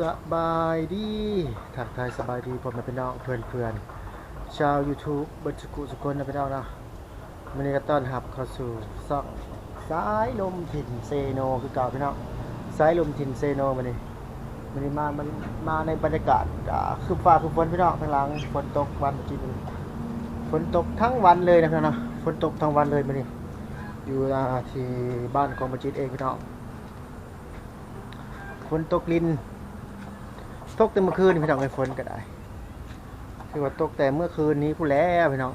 สบายดีทักทายสบายดีผมเป็นน้องเพื่อนเพื่อนชาว YouTube บัญชกุสกลนะเป็นน้องนะวันนี้ก็ต้อนรับเข้าสู่ซองสายลมถิ่นเซโนคือเก่าพี่น้องสายลมถิ่นเซโนมานี่มันนี้มามันมาในบรรยากาศคือฟ้าคือฝนพี่น้องทางหลังฝนตกวันกินฝนตกทั้งวันเลยนะพี่น้องนะฝนตกทั้งวันเลยมานี่อยู่ที่บ้านของบัจิตเองพี่น้องฝนตกลิน ตกแต่เมื่อคืนพี่น้องไอ้ฝนก็ได้คือว่าตกแต่เมื่อคืนนี้ผู้แล้วพี่น้อง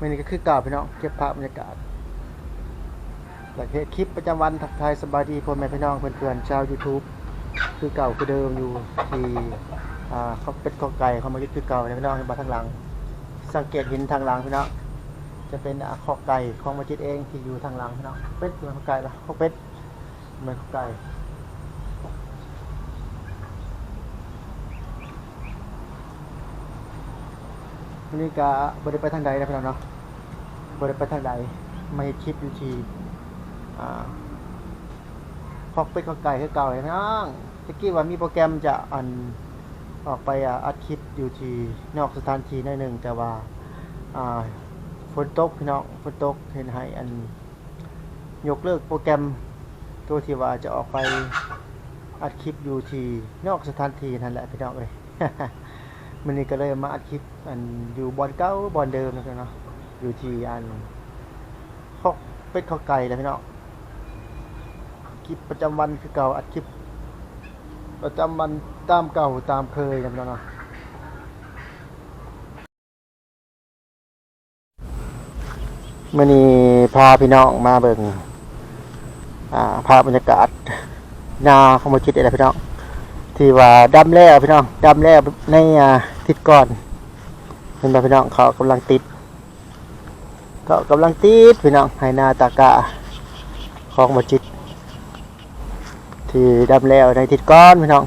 ม่นี่ก็คือเก่าพี่น้องเก็บภาพบรรยากาศหลักเทศคลิปประจำวันทักทายสบายดีพ่อแม่พี่น้องเพื่อนๆชาว YouTube คือเก่าคือเดิมอยู่ที่อ่าเขาเป็ดเขาไก่เขามายึดคือเก่าเนี่ยพี่น้องเห็นมาทางหลัง สังเกตเห็นทางหลังพี่น้องจะเป็นอ่าขอไก่ของมาจิตเองที่อยู่ทางหลังพี่น้องเป็ดเหมือนขอไก่ละขอเป็ดเหมือนขอไก่ วันนี้ก็บริไปทางใดนะพี่น้องเนาะบริไปทางใดมาเฮ็ดคลิปอยู่ทีอ่าพอกเป็ดข้าวไก่คือเก่าเลยพี่น้องตะกี้ว่ามีโปรแกรมจะอันออกไปอ,อัดคลิปอยู่ที่นอกสถานที่หน่อยหนึ่งแต่ว่าอ่าฝนตกพี่น้องฝนตกเห็นให้อันยกเลิกโปรแกรมตัวที่ว่าจะออกไปอัดคลิปอยู่ที่นอกสถานที่นั่นแหละพี่น้องเอ้ย มันนี่ก็เลยมาอัดคลิปอันอยู่บอลเก้าบอลเดิมนะครับเนาะอยู่ที่อันคอกเป็ดข้าวไก่แล้วพี่น้องคลิปประจำวันคือเก่าอัดคลิป ประจำวันตามเก่าตามเคยนะพี่น้องเนาะมื่อนี้พาพี่น้องมาเบิ่งอ่าภาพบรรยากาศนาของมจิตอะไรพี่น้อง ที่ว่าดำแล้วพี่น้องดำแล้วในอ่า ทิศก่อนเป็นบ่พี่น้องเขากำลังติดเขากำลังติดพี่น้องให้นาตากะของมจิต ที่ดำแล้วในทิศก้อนพี่น้อง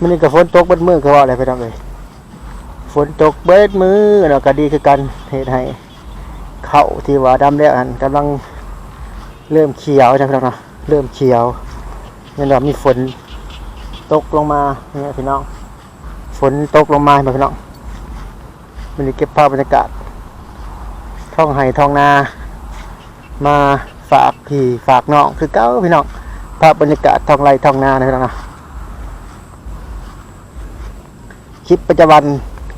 มันนี่ก็ฝนตกเบิดมือก็ว่าอะไรพี่น้องเลยฝนตกเบิดมือเนาะก็ดีคือกันเหตุให้เขาที่ว่าดำแล้วอันกำลังเริ่มเขียวนะพี่น้องเนาะเริ่มเขียวเนี่ยเรามีฝนตกลงมาเนี่ยพี่น้อง ฝนตกลงมาเห็นไหมพี่น้องมันจะเก็บภาพบรรยากาศท้องไห่ท้องนา มาฝากพี่ฝากน้องคือเก้าพี่น้องภาพบรรยากาศท้องไร่ท้องนานะพี่น้องนะคลิปประจำวัน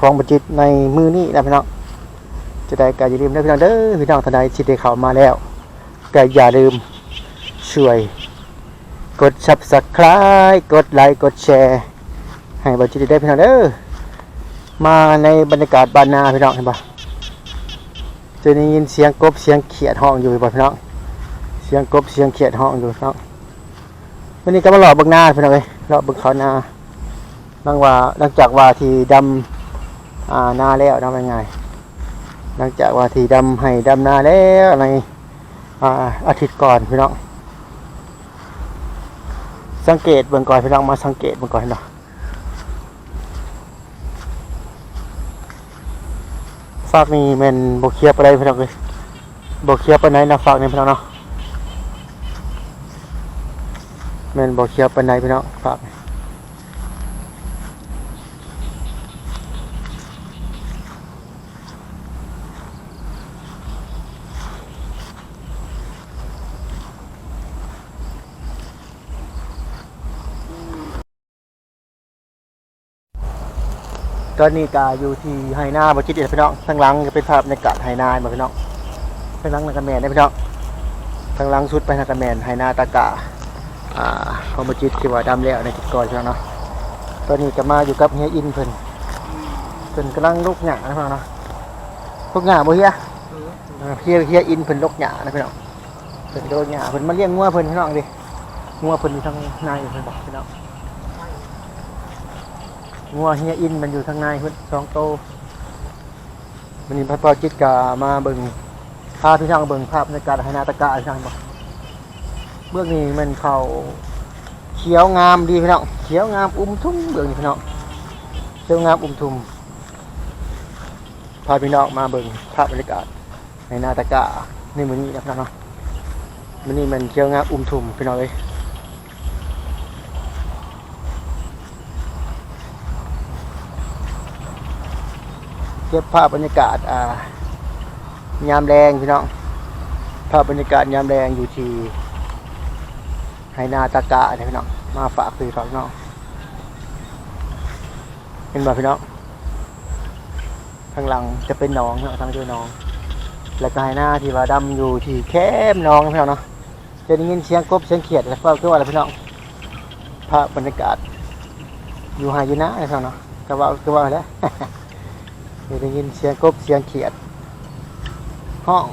ของบัจิตในมือนี้นะพี่น้องจะได้ก็อย่าลืมนะพี่น้องเด้อพี่น้องท่านใดที่ได้เข้ามาแล้วก็อย่าลืมช่วย กด subscribe กดไลค์กดแชร์ ให้บอจิตได้พี่น้องเด้อมาในบรรยากาศบ้านนาพี่น้องเห็นปะจะได้ยินเสียงกบเสียงเขียดห้องอยู่บ่พี่น้องเสียงกบเสียงเขียดห้องอยู่พี่น้องวันนี้ก็มาหล่อบิ่งนาพี่น้องเอ้ยหล่อบิ่งเขานาหลังว่าหลังจากว่าที่ดำอ่านาแล้วทำยังไงหลังจากว่าที่ดำให้ดำนาแล้วในอ่าอาทิตย์ก่อนพี่น้องสังเกตเบื้องก่อนพี่น้องมาสังเกตเบื้องก่อนเนาะ ฝากนี่แมันบกเคียบอะไรพี่น้องเลยบกเคียบไปไหนนะฝากนี่พี่น้องเนาะแมันบกเคียบไปไหนพี่น้องฝากนี่ ตอนนี้กาอยู่ที่ไฮนาบคิดเดียวพี่น้องทางหลังจะเป็นภาพในกาดไฮนาบ่พี่น้องทางหลังนักาแมนนะพี่น้องทางหลังสุดไปนักาแมนไฮนาตากะอ่าของบจิตที่ว่าดำแล้วในจิตก่อนพี่น้องเนาะตอนนี้ก็มาอยู่กับเฮียอินเพิ่นเพิ่นกำลังลุกหยานะพี่น้องเนาะลุกหยาบ่เฮียเฮียเฮียอินเพิ่นลุกหยานะพี่น้องเพิ่นโดนหยาเพิ่นมาเลี้ยงงัวเพิ่นพี่น้องดิงัวเพิ่นอยู่ทางในเพิ่นบอกพี่น้อง งัวเฮียอินมันอยู่ทางในพิ่นสองโตววันนี้พระปอจิตกามาเบิ่งพาพี่ช่างเบิ่งภาพในการให้นาตะกะพี่ช่างบอกเบื้องนี้มันเขาเขียวงามดีพี่น้องเขียวงามอุ้มทุ่มเบื้องนี้พี่น้องเขียวงามอุ้มทุ่มพาพี่น้องมาเบิ่งภาพบรรยากาศในนาตะกะในมือนี้นะพี่น้องเนาะมื้อนี้มันเขียวงามอุ้มทุ่มพี่น้องเอ้ย เก็บภาพบรรยากาศอ่ายามแดงพี่น้อง ภาพบรรยากาศยามแดงอยู่ที่ไหนาตะกะเนี่ยพี่น้อง มาฝากพี่ฝากน้องเห็นบ่พี่น้องข้างหลังจะเป็นหนองเนาะทางเจอหนอง แล้วก็ไหนาที่ว่าดำอยู่ที่แคมหนองพี่น้องเนาะจะได้ยินเสียงกบเสียงเขียดแล้วก็คือว่าอะไรพี่น้อง ภาพบรรยากาศ อยู่หาอยู่นะไอ้พี่น้องเนาะก็ว่าก็ว่าแล้ว ได้ยินเสียงกบเสียงเขียดห้อง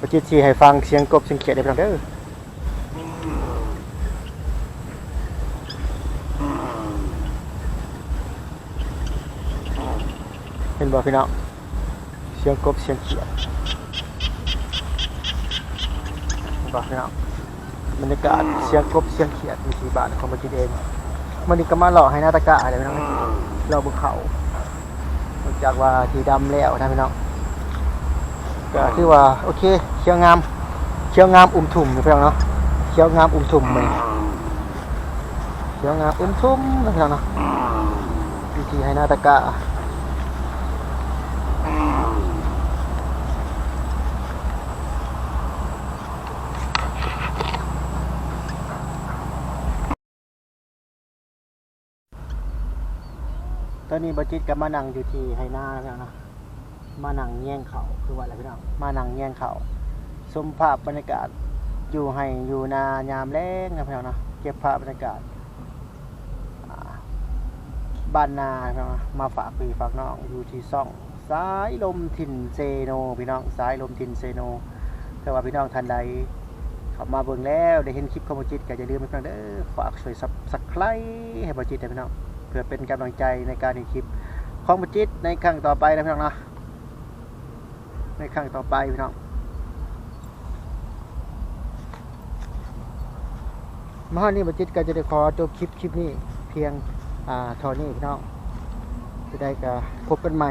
ปจิตทีให้ฟังเสียงกบเสียงเขียดได้เพียงเด้อเห็นบ่พี่น้องเสียงกบเสียงเขียดบ่พี่น้องบรรยากาศเสียงกบเสียงเขียดมีที่บ้านของประจิตเอง มันนี่ก็มาหล่อให้หนาตะกะอะไรพี่น้องเราบนเขานอกจากว่าที่ดำแล้วนะพี่น้องก็คือว่าโอเคเขียวงามเขียวงามอุ้มถุ่มพี่น้องเนาะเขียวงามอุ้มถุ่มเลยเขียวงามอุ้มทุ่มพี่น้องเนาะวิธีให้หนาตะกะ อนนี้บัจิตกับมานั่งอยู่ที่ไหหน้าแล้วนะมานั่งแย่งเขาคือว่าอะไรพี่น้องมานั่งแย่งเขาชมภาพบรรยากาศอยู่ให้อยู่นายามแรงนะพี่น้องนะเก็บภาพบรรยากาศบ้านนาพี่น้องมาฝากพี่ฝากน้องอยู่ที่ซ่องสายลมถิ่นเซโนพี่น้องสายลมถิ่นเซโนแต่ว่าพี่น้องท่านใดข้ามาเบิ่งแล้วได้เห็นคลิปของบจิตก็อย่าลืมพี่น้องเด้อฝากช่วยซับสไครต์ให้บจิตนะพี่น้อง เพื่อเป็นกำลังใจในการเห็นคลิปของบจิตในครั้งต่อไปนะพี่น้องเนาะในครั้งต่อไปพี่น้องมาวันนี้บัจิตก็จะได้ขอจบคลิปคลิปนี้เพียงอ่าเท่านี้พี่น้องจะได้ก็พบกันใหม่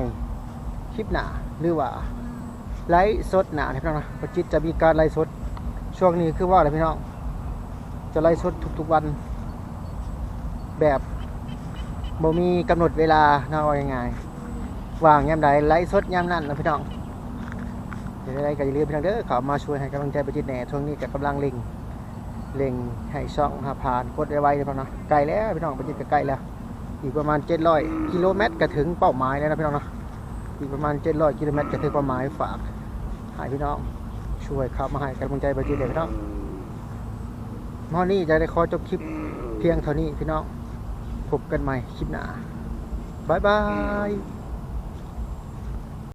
คลิปหน้าหรือว่าไลฟ์สดหน้าพี่น้องนะบัจิตจะมีการไลฟ์สดช่วงนี้คือว่าอะไรพี่น้อง จะไลฟ์สดทุกๆวันแบบ บ่มีกำหนดเวลาเนาะว่ายังไงว่างยามใดไลฟ์สดยามนั้นนะพี่น้องเดี๋ยวได้ก็อย่าลืมพี่น้องเด้อขามาช่วยให้กำลังใจไปจิตแหน่ช่วงนี้กับกำลังเล็งเล็งให้ช่องหาผ่านกดไว้ๆเลยพี่น้องนะใกลแล้วพี่น้องไปจิตก็ใกล้แล้ว อีกประมาณ 700กิโลเมตรก็ถึงเป้าหมายแล้วนะพี่น้องนะอีกประมาณ 700กิโลเมตรก็ถึงเป้าหมายฝากให้พี่น้องช่วยข้ามาให้กำลังใจไปจิตเลยพี่น้องมอนี้จะได้ขอจบคลิปเพียงเท่านี้พี่น้อง พบกันใหม่คลิปหน้าบายบาย